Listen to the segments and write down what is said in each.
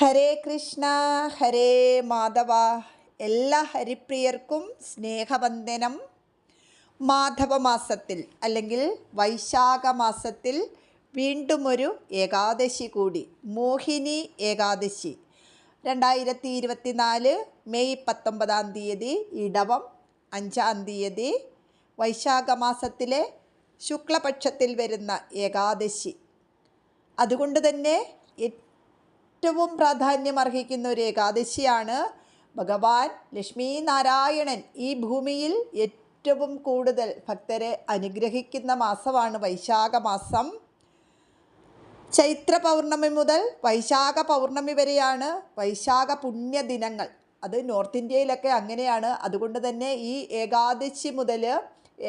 ഹരേ കൃഷ്ണ ഹരേ മാധവ എല്ലാ ഹരിപ്രിയർക്കും സ്നേഹവന്ദനം. മാധവ മാസത്തിൽ അല്ലെങ്കിൽ വൈശാഖ മാസത്തിൽ വീണ്ടും ഒരു ഏകാദശി കൂടി മോഹിനി ഏകാദശി. രണ്ടായിരത്തി ഇരുപത്തിനാല് മെയ് പത്തൊമ്പതാം തീയതി ഇടവം അഞ്ചാം തീയതി വൈശാഖ മാസത്തിലെ ശുക്ലപക്ഷത്തിൽ വരുന്ന ഏകാദശി. അതുകൊണ്ട് തന്നെ ഏറ്റവും പ്രാധാന്യം അർഹിക്കുന്ന ഒരു ഏകാദശിയാണ് ഭഗവാൻ ലക്ഷ്മി നാരായണൻ. ഈ ഭൂമിയിൽ ഏറ്റവും കൂടുതൽ ഭക്തരെ അനുഗ്രഹിക്കുന്ന മാസമാണ് വൈശാഖ മാസം. ചൈത്ര പൗർണമി മുതൽ വൈശാഖ പൗർണമി വരെയാണ് വൈശാഖ പുണ്യ ദിനങ്ങൾ. അത് നോർത്ത് ഇന്ത്യയിലൊക്കെ അങ്ങനെയാണ്. അതുകൊണ്ട് തന്നെ ഈ ഏകാദശി മുതൽ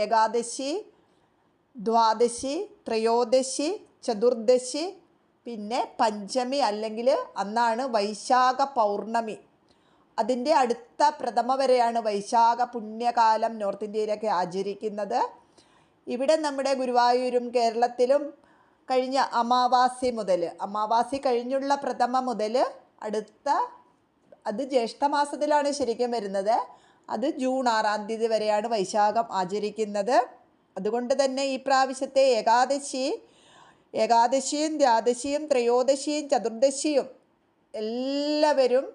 ഏകാദശി ദ്വാദശി ത്രയോദശി ചതുർദശി പിന്നെ പഞ്ചമി അല്ലെങ്കിൽ അന്നാണ് വൈശാഖ പൗർണമി. അതിന്റെ അടുത്ത പ്രഥമ വരെയാണ് വൈശാഖ പുണ്യകാലം നോർത്ത് ഇന്ത്യയിലൊക്കെ ആചരിക്കുന്നത്. ഇവിടെ നമ്മുടെ ഗുരുവായൂരും കേരളത്തിലും കഴിഞ്ഞ അമാവാസി മുതൽ അമാവാസി കഴിഞ്ഞുള്ള പ്രഥമ മുതൽ അടുത്ത അത് ജ്യേഷ്ഠമാസത്തിലാണ് ശരിക്കും വരുന്നത്. അത് ജൂൺ ആറാം തീയതി വരെയാണ് വൈശാഖം ആചരിക്കുന്നത്. അതുകൊണ്ട് തന്നെ ഈ പ്രാവശ്യത്തെ ഏകാദശി ഏകാദശിയും ദ്വാദശിയും ത്രയോദശിയും ചതുർദശിയും എല്ലാവരും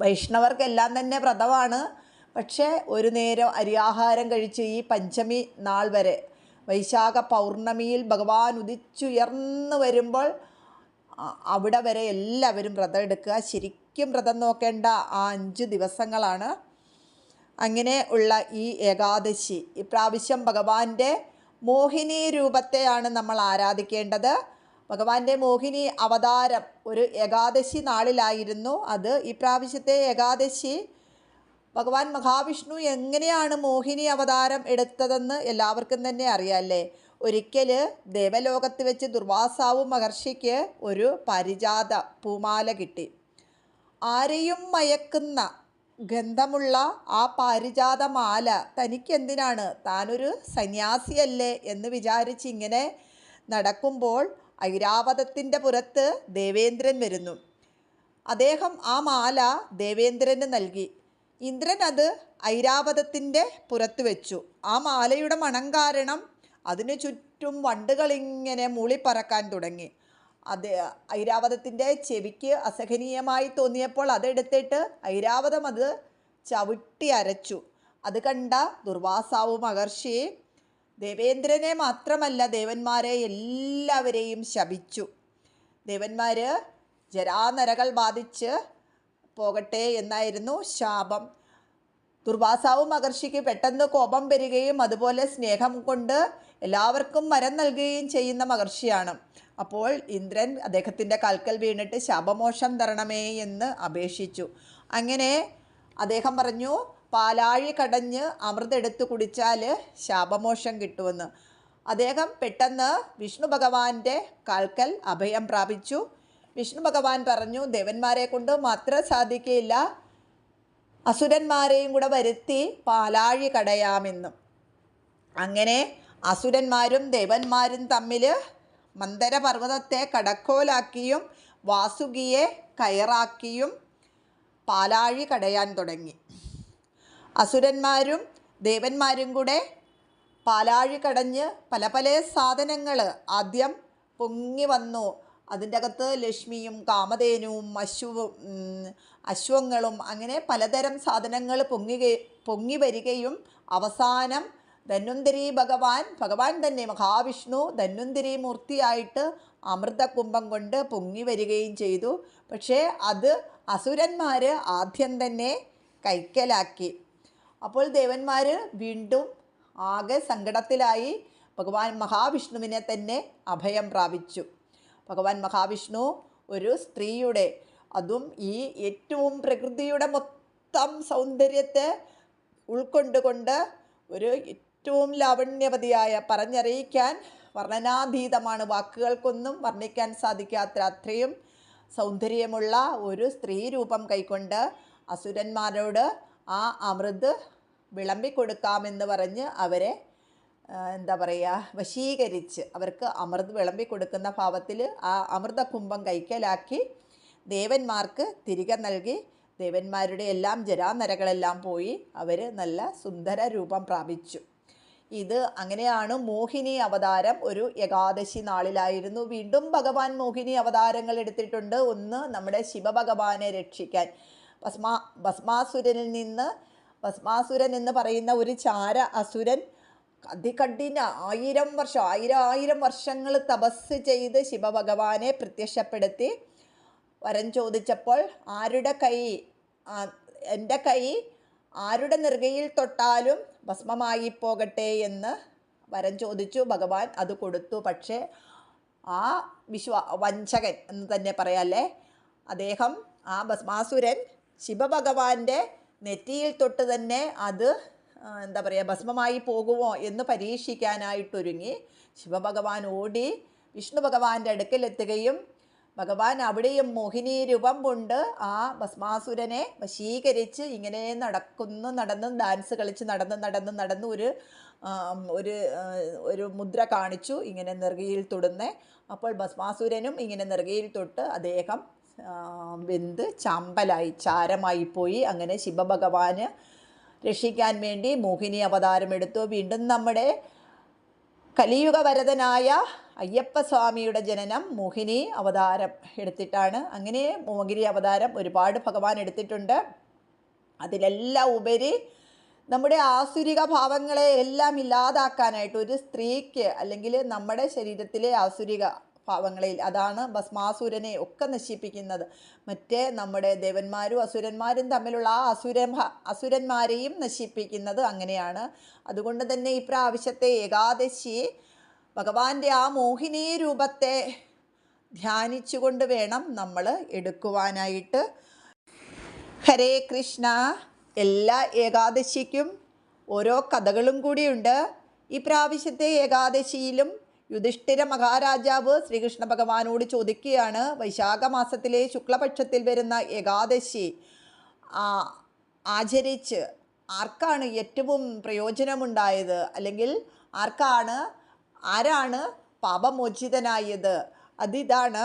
വൈഷ്ണവർക്കെല്ലാം തന്നെ വ്രതമാണ്. പക്ഷേ ഒരു നേരം അരിയാഹാരം കഴിച്ച് ഈ പഞ്ചമി നാൾ വരെ വൈശാഖ പൗർണമിയിൽ ഭഗവാൻ ഉദിച്ചുയർന്നു വരുമ്പോൾ അവിടെ വരെ എല്ലാവരും വ്രതം എടുക്കുക. ശരിക്കും വ്രതം നോക്കേണ്ട ആ അഞ്ച് ദിവസങ്ങളാണ്. അങ്ങനെ ഉള്ള ഈ ഏകാദശി. ഇപ്രാവശ്യം ഭഗവാന്റെ മോഹിനി രൂപത്തെയാണ് നമ്മൾ ആരാധിക്കേണ്ടത്. ഭഗവാന്റെ മോഹിനി അവതാരം ഒരു ഏകാദശി നാളിലായിരുന്നു അത്. ഇപ്രാവശ്യത്തെ ഏകാദശി ഭഗവാൻ മഹാവിഷ്ണു എങ്ങനെയാണ് മോഹിനി അവതാരം എടുത്തതെന്ന് എല്ലാവർക്കും തന്നെ അറിയാമല്ലേ ഒരിക്കൽ ദേവലോകത്ത് വെച്ച് ദുർവാസാവു മഹർഷിക്ക് ഒരു പരിജാത പൂമാല കിട്ടി. ആരെയും മയക്കുന്ന ഗന്ധമുള്ള ആ പാരിജാതമാല തനിക്കെന്തിനാണ്? താനൊരു സന്യാസിയല്ലേ എന്ന് വിചാരിച്ച് ഇങ്ങനെ നടക്കുമ്പോൾ ഐരാവതത്തിന്റെ പുറത്ത് ദേവേന്ദ്രൻ വരുന്നു. അദ്ദേഹം ആ മാല ദേവേന്ദ്രന് നൽകി. ഇന്ദ്രൻ അത് ഐരാവതത്തിന്റെ പുറത്ത് വെച്ചു. ആ മാലയുടെ മണം കാരണം അതിനു ചുറ്റും വണ്ടുകളിങ്ങനെ മൂളിപ്പറക്കാൻ തുടങ്ങി. അത് ഐരാവതത്തിന്റെ ചെവിക്ക് അസഹനീയമായി തോന്നിയപ്പോൾ അതെടുത്തിട്ട് ഐരാവതം അത് ചവിട്ടി അരച്ചു. അത് കണ്ട ദുർവാസാവ് മഹർഷി ദേവേന്ദ്രനെ മാത്രമല്ല ദേവന്മാരെ എല്ലാവരെയും ശപിച്ചു. ദേവന്മാർ ജരാനരകൾ ബാധിച്ച് പോകട്ടെ എന്നായിരുന്നു ശാപം. ദുർവാസാവ് മഹർഷിക്ക് പെട്ടെന്ന് കോപം വരികയും അതുപോലെ സ്നേഹം കൊണ്ട് എല്ലാവർക്കും വരം നൽകുകയും ചെയ്യുന്ന മഹർഷിയാണ്. അപ്പോൾ ഇന്ദ്രൻ അദ്ദേഹത്തിന്റെ കാൽക്കൽ വീണിട്ട് ശാപമോഷം തരണമേ എന്ന് അപേക്ഷിച്ചു. അങ്ങനെ അദ്ദേഹം പറഞ്ഞു പാലാഴി കടഞ്ഞ് അമൃതെടുത്ത് കുടിച്ചാൽ ശാപമോഷം കിട്ടുമെന്ന്. അദ്ദേഹം പെട്ടെന്ന് വിഷ്ണു ഭഗവാന്റെ കാൽക്കൽ അഭയം പ്രാപിച്ചു. വിഷ്ണു ഭഗവാൻ പറഞ്ഞു ദേവന്മാരെ കൊണ്ട് മാത്രം സാധിക്കില്ല അസുരന്മാരെയും കൂടെ വരുത്തി പാലാഴി കടയാമെന്നും. അങ്ങനെ അസുരന്മാരും ദേവന്മാരും തമ്മിൽ മന്ദരപർവതത്തെ കടക്കോലാക്കിയും വാസുകിയെ കയറാക്കിയും പാലാഴി കടയാൻ തുടങ്ങി. അസുരന്മാരും ദേവന്മാരും കൂടെ പാലാഴി കടഞ്ഞ് പല പല സാധനങ്ങൾ ആദ്യം പൊങ്ങി വന്നു. അതിന്റെ അകത്ത് ലക്ഷ്മിയും കാമധേനുവും അശ്വവും അശ്വങ്ങളും അങ്ങനെ പലതരം സാധനങ്ങൾ പൊങ്ങി പൊങ്ങി വരികയും അവസാനം ധന്വന്തരി ഭഗവാൻ ഭഗവാൻ തന്നെ മഹാവിഷ്ണു ധന്വന്തിരി മൂർത്തിയായിട്ട് അമൃതകുംഭം കൊണ്ട് പൊങ്ങി വരികയും ചെയ്തു. പക്ഷേ അത് അസുരന്മാർ ആദ്യം തന്നെ കൈക്കലാക്കി. അപ്പോൾ ദേവന്മാർ വീണ്ടും ആകെ സങ്കടത്തിലായി ഭഗവാൻ മഹാവിഷ്ണുവിനെ തന്നെ അഭയം പ്രാപിച്ചു. ഭഗവാൻ മഹാവിഷ്ണു ഒരു സ്ത്രീയുടെ അതും ഈ ഏറ്റവും പ്രകൃതിയുടെ മൊത്തം സൗന്ദര്യത്തെ ഉൾക്കൊണ്ടുകൊണ്ട് ഒരു ഏറ്റവും ലാവണ്യവതിയായ പറഞ്ഞറിയിക്കാൻ വർണനാതീതമാണ് വാക്കുകൾക്കൊന്നും വർണിക്കാൻ സാധിക്കാത്ത അത്രയും സൗന്ദര്യമുള്ള ഒരു സ്ത്രീ രൂപം കൈക്കൊണ്ട് അസുരന്മാരോട് ആ അമൃത് വിളമ്പിക്കൊടുക്കാമെന്ന് പറഞ്ഞ് അവരെ എന്താ പറയുക വശീകരിച്ച് അവർക്ക് അമൃത് വിളമ്പിക്കൊടുക്കുന്ന ഭാവത്തിൽ ആ അമൃത കുംഭം കൈക്കലാക്കി ദേവന്മാർക്ക് തിരികെ നൽകി ദേവന്മാരുടെ എല്ലാം ജരാനരകളെല്ലാം പോയി അവർ നല്ല സുന്ദര രൂപം പ്രാപിച്ചു. ഇത് അങ്ങനെയാണ് മോഹിനി അവതാരം. ഒരു ഏകാദശി നാളിലായിരുന്നു. വീണ്ടും ഭഗവാൻ മോഹിനി അവതാരങ്ങൾ എടുത്തിട്ടുണ്ട്. ഒന്ന് നമ്മുടെ ശിവഭഗവാനെ രക്ഷിക്കാൻ. ഭസ്മാ ഭസ്മാസുരനിൽ നിന്ന് ഭസ്മാസുരൻ എന്ന് പറയുന്ന ഒരു ചാര അസുരൻ അതികഠിന ആയിരം വർഷം ആയിരം ആയിരം വർഷങ്ങൾ തപസ് ചെയ്ത് ശിവഭഗവാനെ പ്രത്യക്ഷപ്പെടുത്തി വരം ചോദിച്ചപ്പോൾ ആരുടെ കൈ? എന്റെ കൈ ആരുടെ നെറുകയിൽ തൊട്ടാലും ഭസ്മമായി പോകട്ടെ എന്ന് വരം ചോദിച്ചു. ഭഗവാൻ അത് കൊടുത്തു. പക്ഷേ ആ വിശ്വ വഞ്ചകൻ എന്ന് തന്നെ പറയാല്ലേ? അദ്ദേഹം ആ ഭസ്മാസുരൻ ശിവഭഗവാന്റെ നെറ്റിയിൽ തൊട്ട് തന്നെ അത് എന്താ പറയുക ഭസ്മമായി പോകുമോ എന്ന് പരീക്ഷിക്കാനായിട്ടൊരുങ്ങി. ശിവഭഗവാൻ ഓടി വിഷ്ണു ഭഗവാന്റെ അടുക്കലെത്തുകയും ഭഗവാൻ അവിടെയും മോഹിനി രൂപം കൊണ്ട് ആ ഭസ്മാസുരനെ വശീകരിച്ച് ഇങ്ങനെ നടക്കുന്നു നടന്ന് ഡാൻസ് കളിച്ച് നടന്ന് നടന്ന് നടന്ന് ഒരു ഒരു ഒരു മുദ്ര കാണിച്ചു ഇങ്ങനെ നെറുകയിൽ തൊടുന്നേ. അപ്പോൾ ഭസ്മാസുരനും ഇങ്ങനെ നെറുകയിൽ തൊട്ട് അദ്ദേഹം വെന്ത് ചാമ്പലായി ചാരമായി പോയി. അങ്ങനെ ശിവഭഗവാന് രക്ഷിക്കാൻ വേണ്ടി മോഹിനി അവതാരമെടുത്തു. വീണ്ടും നമ്മുടെ കലിയുഗ വരദനായ അയ്യപ്പസ്വാമിയുടെ ജനനം മോഹിനി അവതാരം എടുത്തിട്ടാണ്. അങ്ങനെ മോഹിനി അവതാരം ഒരുപാട് ഭഗവാൻ എടുത്തിട്ടുണ്ട്. അതിലെല്ലാം ഉപരി നമ്മുടെ ആസുരിക ഭാവങ്ങളെ എല്ലാം ഇല്ലാതാക്കാനായിട്ട് ഒരു സ്ത്രീക്ക് അല്ലെങ്കിൽ നമ്മുടെ ശരീരത്തിലെ ആസുരിക ഭാവങ്ങളിൽ അതാണ് ഭസ്മാസുരനെ ഒക്കെ നശിപ്പിക്കുന്നത്. മറ്റേ നമ്മുടെ ദേവന്മാരും അസുരന്മാരും തമ്മിലുള്ള ആ അസുര അസുരന്മാരെയും നശിപ്പിക്കുന്നത് അങ്ങനെയാണ്. അതുകൊണ്ട് തന്നെ ഇപ്രാവശ്യത്തെ ഏകാദശി ഭഗവാന്റെ ആ മോഹിനീ രൂപത്തെ ധ്യാനിച്ചുകൊണ്ട് വേണം നമ്മൾ എടുക്കുവാനായിട്ട്. ഹരേ കൃഷ്ണ. എല്ലാ ഏകാദശിക്കും ഓരോ കഥകളും കൂടിയുണ്ട്. ഈ പ്രാവശ്യത്തെ ഏകാദശിയിലും യുധിഷ്ഠിര മഹാരാജാവ് ശ്രീകൃഷ്ണ ഭഗവാനോട് ചോദിക്കുകയാണ് വൈശാഖ മാസത്തിലെ ശുക്ലപക്ഷത്തിൽ വരുന്ന ഏകാദശി ആചരിച്ച് ആർക്കാണ് ഏറ്റവും പ്രയോജനമുണ്ടായത്? അല്ലെങ്കിൽ ആർക്കാണ് ആരാണ് പാപമോചിതനായത്? അതിതാണ്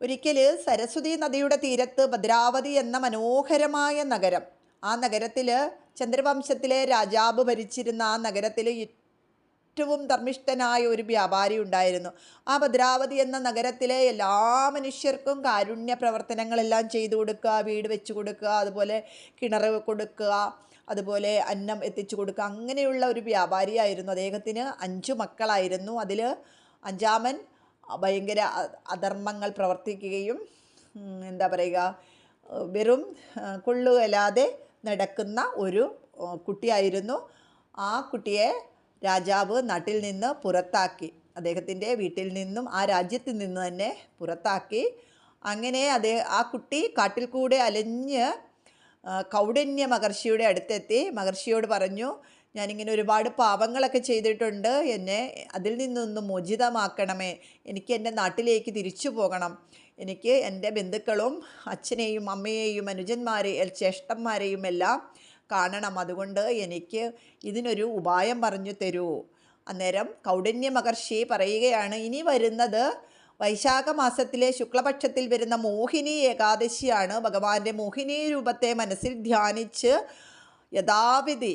ഒരിക്കൽ സരസ്വതി നദിയുടെ തീരത്ത് ഭദ്രാവതി എന്ന മനോഹരമായ നഗരം. ആ നഗരത്തിൽ ചന്ദ്രവംശത്തിലെ രാജാവ് ഭരിച്ചിരുന്ന ആ നഗരത്തിൽ ഏറ്റവും ധർമ്മിഷ്ഠനായ ഒരു വ്യാപാരി ഉണ്ടായിരുന്നു. ആ ഭദ്രാവതി എന്ന നഗരത്തിലെ എല്ലാ മനുഷ്യർക്കും കാരുണ്യ പ്രവർത്തനങ്ങളെല്ലാം ചെയ്തു കൊടുക്കുക വീട് വെച്ച് കൊടുക്കുക അതുപോലെ കിണർ കൊടുക്കുക അതുപോലെ അന്നം എത്തിച്ചു കൊടുക്കുക. അങ്ങനെയുള്ള ഒരു വ്യാപാരിയായിരുന്നു അദ്ദേഹത്തിന്. അഞ്ചു മക്കളായിരുന്നു. അതിൽ അഞ്ചാമൻ ഭയങ്കര അധർമ്മങ്ങൾ പ്രവർത്തിക്കുകയും എന്താ പറയുക വെറും കൊള്ളുകല്ലാതെ നടക്കുന്ന ഒരു കുട്ടിയായിരുന്നു. ആ കുട്ടിയെ രാജാവ് നാട്ടിൽ നിന്ന് പുറത്താക്കി. അദ്ദേഹത്തിന്റെ വീട്ടിൽ നിന്നും ആ രാജ്യത്തിൽ നിന്ന് തന്നെ പുറത്താക്കി. അങ്ങനെ അതേ ആ കുട്ടി കാട്ടിൽ കൂടെ അലഞ്ഞ് ആ, കൗടന്യ മഹർഷിയുടെ അടുത്തെത്തി. മഹർഷിയോട് പറഞ്ഞു ഞാനിങ്ങനെ ഒരുപാട് പാപങ്ങളൊക്കെ ചെയ്തിട്ടുണ്ട്. എന്നെ അതിൽ നിന്നൊന്ന് മോചിതമാക്കണമേ. എനിക്ക് എന്റെ നാട്ടിലേക്ക് തിരിച്ചു പോകണം. എനിക്ക് എന്റെ ബന്ധുക്കളും അച്ഛനെയും അമ്മയെയും അനുജന്മാരെ ജ്യേഷ്ഠന്മാരെയും എല്ലാം കാണണം. അതുകൊണ്ട് എനിക്ക് ഇതിനൊരു ഉപായം പറഞ്ഞു തരൂ. അന്നേരം കൗടന്യ മഹർഷി പറയുകയാണ് ഇനി വരുന്നത് വൈശാഖ മാസത്തിലെ ശുക്ലപക്ഷത്തിൽ വരുന്ന മോഹിനി ഏകാദശിയാണ്. ഭഗവാന്റെ മോഹിനി രൂപത്തെ മനസ്സിൽ ധ്യാനിച്ച് യഥാവിധി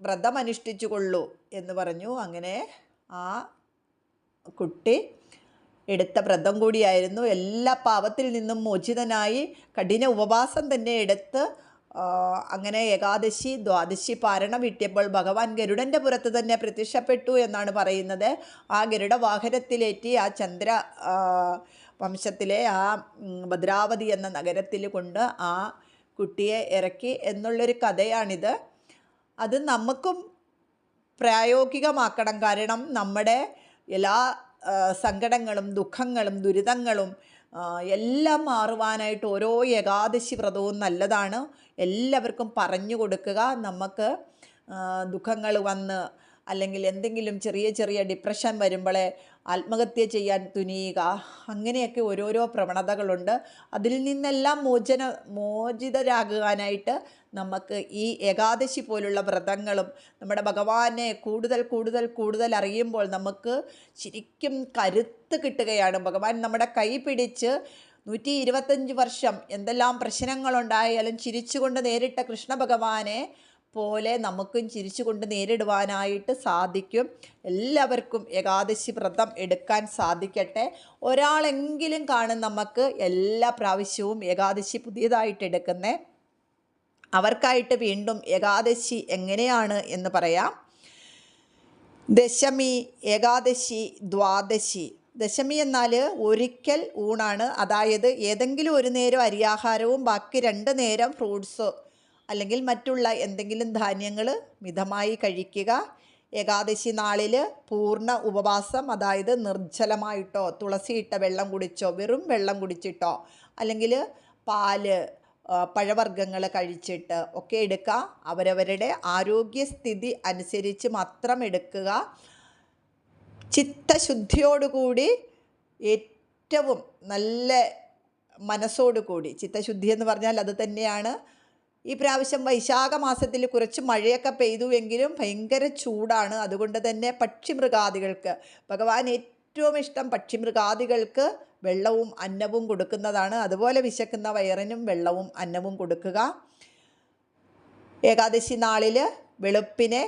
വ്രതമനുഷ്ഠിച്ചു കൊള്ളൂ എന്ന് പറഞ്ഞു. അങ്ങനെ ആ കുട്ടി എടുത്ത വ്രതം കൂടിയായിരുന്നു. എല്ലാ പാപത്തിൽ നിന്നും മോചിതനായി കഠിന ഉപവാസം തന്നെ എടുത്ത് അങ്ങനെ ഏകാദശി ദ്വാദശി പാരണം വീട്ടിയപ്പോൾ ഭഗവാൻ ഗരുഡന്റെ പുറത്ത് തന്നെ പ്രത്യക്ഷപ്പെട്ടു എന്നാണ് പറയുന്നത്. ആ ഗരുഡ വാഹനത്തിലേറ്റി ആ ചന്ദ്ര വംശത്തിലെ ആ ഭദ്രാവതി എന്ന നഗരത്തിൽ കൊണ്ട് ആ കുട്ടിയെ ഇറക്കി എന്നുള്ളൊരു കഥയാണിത്. അത് നമുക്കും പ്രായോഗികമാക്കണം. കാരണം നമ്മുടെ എല്ലാ സങ്കടങ്ങളും ദുഃഖങ്ങളും ദുരിതങ്ങളും എല്ലാം മാറുവാനായിട്ട് ഓരോ ഏകാദശി വ്രതവും നല്ലതാണ്. എല്ലാവർക്കും പറഞ്ഞു കൊടുക്കുക. നമുക്ക് ദുഃഖങ്ങൾ വന്ന് അല്ലെങ്കിൽ എന്തെങ്കിലും ചെറിയ ചെറിയ ഡിപ്രഷൻ വരുമ്പോഴേ ആത്മഹത്യ ചെയ്യാൻ തുനിയുക. അങ്ങനെയൊക്കെ ഓരോരോ പ്രവണതകളുണ്ട്. അതിൽ നിന്നെല്ലാം മോചന മോചിതരാകാനായിട്ട് നമുക്ക് ഈ ഏകാദശി പോലുള്ള വ്രതങ്ങളും നമ്മുടെ ഭഗവാനെ കൂടുതൽ കൂടുതൽ കൂടുതൽ അറിയുമ്പോൾ നമുക്ക് ശരിക്കും കരുത്ത് കിട്ടുകയാണ്. ഭഗവാൻ നമ്മുടെ കൈ പിടിച്ച് നൂറ്റി ഇരുപത്തഞ്ച് വർഷം എന്തെല്ലാം പ്രശ്നങ്ങളുണ്ടായാലും ചിരിച്ചുകൊണ്ട് നേരിട്ട കൃഷ്ണ ഭഗവാനെ പോലെ നമുക്കും ചിരിച്ചുകൊണ്ട് നേരിടുവാനായിട്ട് സാധിക്കും. എല്ലാവർക്കും ഏകാദശി വ്രതം എടുക്കാൻ സാധിക്കട്ടെ. ഒരാളെങ്കിലും കാണും നമുക്ക് എല്ലാ പ്രാവശ്യവും ഏകാദശി പുതിയതായിട്ട് എടുക്കുന്നേ. അവർക്കായിട്ട് വീണ്ടും ഏകാദശി എങ്ങനെയാണ് എന്ന് പറയാം. ദശമി ഏകാദശി ദ്വാദശി. ദശമി എന്നാൽ ഒരിക്കൽ ഊണാണ്. അതായത് ഏതെങ്കിലും ഒരു നേരം അരിയാഹാരവും ബാക്കി രണ്ട് നേരം ഫ്രൂട്ട്സ് അല്ലെങ്കിൽ മറ്റുള്ള എന്തെങ്കിലും ധാന്യങ്ങൾ മിതമായി കഴിക്കുക. ഏകാദശി നാളിൽ പൂർണ ഉപവാസം അതായത് നിർജലമായിട്ടോ തുളസിയിട്ട വെള്ളം കുടിച്ചോ വെറും വെള്ളം കുടിച്ചിട്ടോ അല്ലെങ്കിൽ പാൽ പഴവർഗങ്ങൾ കഴിച്ചിട്ട് ഒക്കെ എടുക്കുക. അവരവരുടെ ആരോഗ്യസ്ഥിതി അനുസരിച്ച് മാത്രം എടുക്കുക. ചിത്തശുദ്ധിയോടുകൂടി ഏറ്റവും നല്ല മനസ്സോടുകൂടി ചിത്തശുദ്ധി എന്ന് പറഞ്ഞാൽ അത് തന്നെയാണ്. ഈ പ്രാവശ്യം വൈശാഖ മാസത്തിൽ കുറച്ച് മഴയൊക്കെ പെയ്തുവെങ്കിലും ഭയങ്കര ചൂടാണ്. അതുകൊണ്ട് തന്നെ പക്ഷിമൃഗാദികൾക്ക് ഭഗവാൻ ഏറ്റവും ഇഷ്ടം പക്ഷിമൃഗാദികൾക്ക് വെള്ളവും അന്നവും കൊടുക്കുന്നതാണ്. അതുപോലെ വിശക്കുന്ന വയറിനും വെള്ളവും അന്നവും കൊടുക്കുക. ഏകാദശി നാളിൽ വെളുപ്പിനെ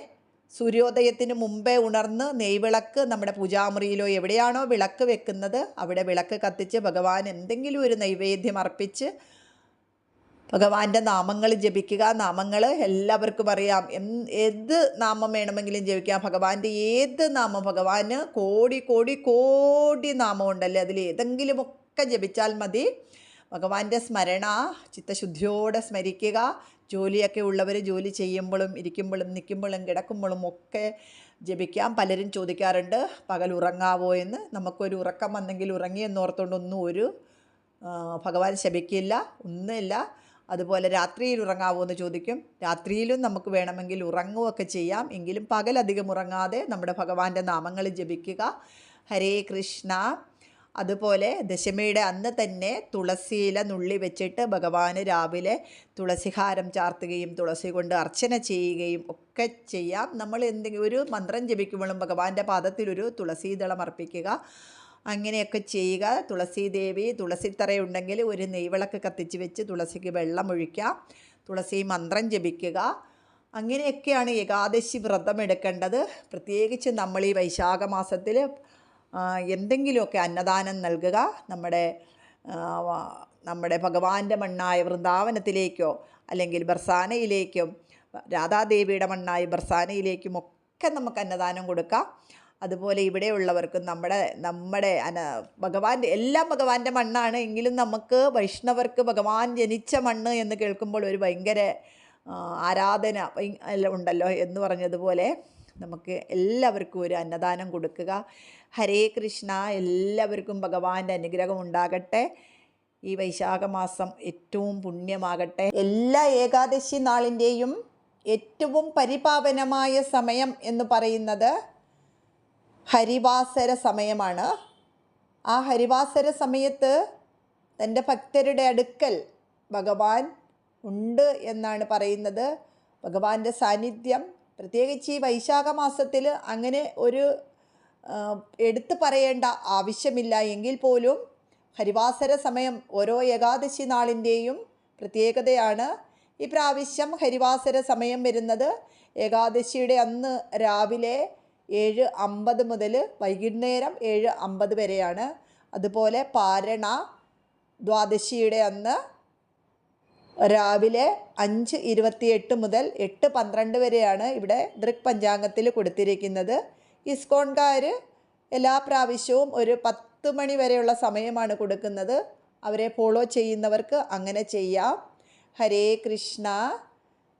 സൂര്യോദയത്തിന് മുമ്പേ ഉണർന്ന് നെയ്വിളക്ക് നമ്മുടെ പൂജാമുറിയിലോ എവിടെയാണോ വിളക്ക് വെക്കുന്നത് അവിടെ വിളക്ക് കത്തിച്ച് ഭഗവാൻ എന്തെങ്കിലും ഒരു നൈവേദ്യം അർപ്പിച്ച് ഭഗവാന്റെ നാമങ്ങൾ ജപിക്കുക നാമങ്ങൾ എല്ലാവർക്കും അറിയാം. എന്ത് നാമം വേണമെങ്കിലും ജപിക്കാം. ഭഗവാന്റെ ഏത് നാമം ഭഗവാന് കോടി കോടി കോടി നാമം ഉണ്ടല്ലേ അതിൽ ഏതെങ്കിലുമൊക്കെ ജപിച്ചാൽ മതി. ഭഗവാന്റെ സ്മരണ ചിത്തശുദ്ധിയോടെ സ്മരിക്കുക. ജോലിയൊക്കെ ഉള്ളവർ ജോലി ചെയ്യുമ്പോഴും ഇരിക്കുമ്പോഴും നിൽക്കുമ്പോഴും കിടക്കുമ്പോഴും ഒക്കെ ജപിക്കാം. പലരും ചോദിക്കാറുണ്ട് പകൽ ഉറങ്ങാവോ? എന്ന്. നമുക്കൊരു ഉറക്കം വന്നെങ്കിൽ ഉറങ്ങി എന്നോർത്തുകൊണ്ടൊന്നും ഒരു ഭഗവാൻ ശപിക്കില്ല ഒന്നുമില്ല. അതുപോലെ രാത്രിയിൽ ഉറങ്ങാവോ എന്ന് ചോദിക്കും. രാത്രിയിലും നമുക്ക് വേണമെങ്കിൽ ഉറങ്ങുകയൊക്കെ ചെയ്യാം. എങ്കിലും പകലധികം ഉറങ്ങാതെ നമ്മുടെ ഭഗവാന്റെ നാമങ്ങൾ ജപിക്കുക. ഹരേ കൃഷ്ണ. അതുപോലെ ദശമിയുടെ അന്ന് തന്നെ തുളസിയില നുള്ളി വെച്ചിട്ട് ഭഗവാന് രാവിലെ തുളസിഹാരം ചാർത്തുകയും തുളസി കൊണ്ട് അർച്ചന ചെയ്യുകയും ഒക്കെ ചെയ്യാം. നമ്മൾ എന്തെങ്കിലും ഒരു മന്ത്രം ജപിക്കുമ്പോഴും ഭഗവാന്റെ പാദത്തിലൊരു തുളസീദളം അർപ്പിക്കുക. അങ്ങനെയൊക്കെ ചെയ്യുക. തുളസി ദേവി തുളസിത്തറയുണ്ടെങ്കിൽ ഒരു നെയ്വിളക്ക് കത്തിച്ച് വെച്ച് തുളസിക്ക് വെള്ളം ഒഴിക്കാം. തുളസി മന്ത്രം ജപിക്കുക. അങ്ങനെയൊക്കെയാണ് ഏകാദശി വ്രതം എടുക്കേണ്ടത്. പ്രത്യേകിച്ച് നമ്മൾ ഈ വൈശാഖ മാസത്തിൽ എന്തെങ്കിലുമൊക്കെ അന്നദാനം നൽകുക. നമ്മുടെ നമ്മുടെ ഭഗവാന്റെ മണ്ണായ വൃന്ദാവനത്തിലേക്കോ അല്ലെങ്കിൽ ബർസാനയിലേക്കും രാധാദേവിയുടെ മണ്ണായ ബർസാനയിലേക്കും ഒക്കെ നമുക്ക് അന്നദാനം കൊടുക്കാം. അതുപോലെ ഇവിടെയുള്ളവർക്കും നമ്മുടെ നമ്മുടെ അന ഭഗവാന്റെ എല്ലാം ഭഗവാന്റെ മണ്ണാണ്. എങ്കിലും നമുക്ക് വൈഷ്ണവർക്ക് ഭഗവാൻ ജനിച്ച മണ്ണ് എന്ന് കേൾക്കുമ്പോൾ ഒരു ഭയങ്കര ആരാധന ഉണ്ടല്ലോ എന്ന് പറഞ്ഞതുപോലെ നമുക്ക് എല്ലാവർക്കും ഒരു അന്നദാനം കൊടുക്കുക. ഹരേ കൃഷ്ണ എല്ലാവർക്കും ഭഗവാന്റെ അനുഗ്രഹം ഉണ്ടാകട്ടെ. ഈ വൈശാഖ മാസം ഏറ്റവും പുണ്യമാകട്ടെ. എല്ലാ ഏകാദശി നാളിന്റെയും ഏറ്റവും പരിപാവനമായ സമയം എന്ന് പറയുന്നത് ഹരിവാസര സമയമാണ്. ആ ഹരിവാസര സമയത്ത് തന്റെ ഭക്തരുടെ അടുക്കൽ ഭഗവാൻ ഉണ്ട് എന്നാണ് പറയുന്നത്. ഭഗവാന്റെ സാന്നിധ്യം പ്രത്യേകിച്ച് ഈ വൈശാഖ മാസത്തിൽ അങ്ങനെ ഒരു എടുത്തു പറയേണ്ട ആവശ്യമില്ല എങ്കിൽ പോലും ഹരിവാസര സമയം ഓരോ ഏകാദശി നാളിന്റെയും പ്രത്യേകതയാണ്. ഈ പ്രാവശ്യം ഹരിവാസര സമയം വരുന്നത് ഏകാദശിയുടെ അന്ന് രാവിലെ ഏഴ് അമ്പത് മുതൽ വൈകുന്നേരം ഏഴ് അമ്പത് വരെയാണ്. അതുപോലെ പാരണ ദ്വാദശിയുടെ അന്ന് രാവിലെ അഞ്ച് ഇരുപത്തിയെട്ട് മുതൽ എട്ട് പന്ത്രണ്ട് വരെയാണ് ഇവിടെ ദൃക് പഞ്ചാംഗത്തിൽ കൊടുത്തിരിക്കുന്നത്. ഇസ്കോൺകാർ എല്ലാ പ്രാവശ്യവും ഒരു പത്ത് മണി വരെയുള്ള സമയമാണ് കൊടുക്കുന്നത്. അവരെ ഫോളോ ചെയ്യുന്നവർക്ക് അങ്ങനെ ചെയ്യാം. ഹരേ കൃഷ്ണ.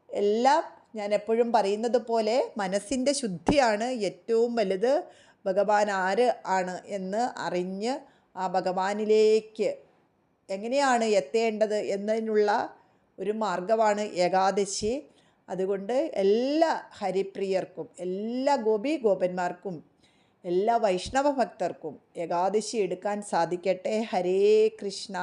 എല്ലാം ഞാൻ എപ്പോഴും പറയുന്നത് പോലെ മനസ്സിന്റെ ശുദ്ധിയാണ് ഏറ്റവും വലുത്. ഭഗവാൻ ആര് ആണ് എന്ന് അറിഞ്ഞ് ആ ഭഗവാനിലേക്ക് എങ്ങനെയാണ് എത്തേണ്ടത് എന്നതിനുള്ള ഒരു മാർഗമാണ് ഏകാദശി. അതുകൊണ്ട് എല്ലാ ഹരിപ്രിയർക്കും എല്ലാ ഗോപി ഗോപന്മാർക്കും എല്ലാ വൈഷ്ണവ ഭക്തർക്കും ഏകാദശി എടുക്കാൻ സാധിക്കട്ടെ. ഹരേ കൃഷ്ണ.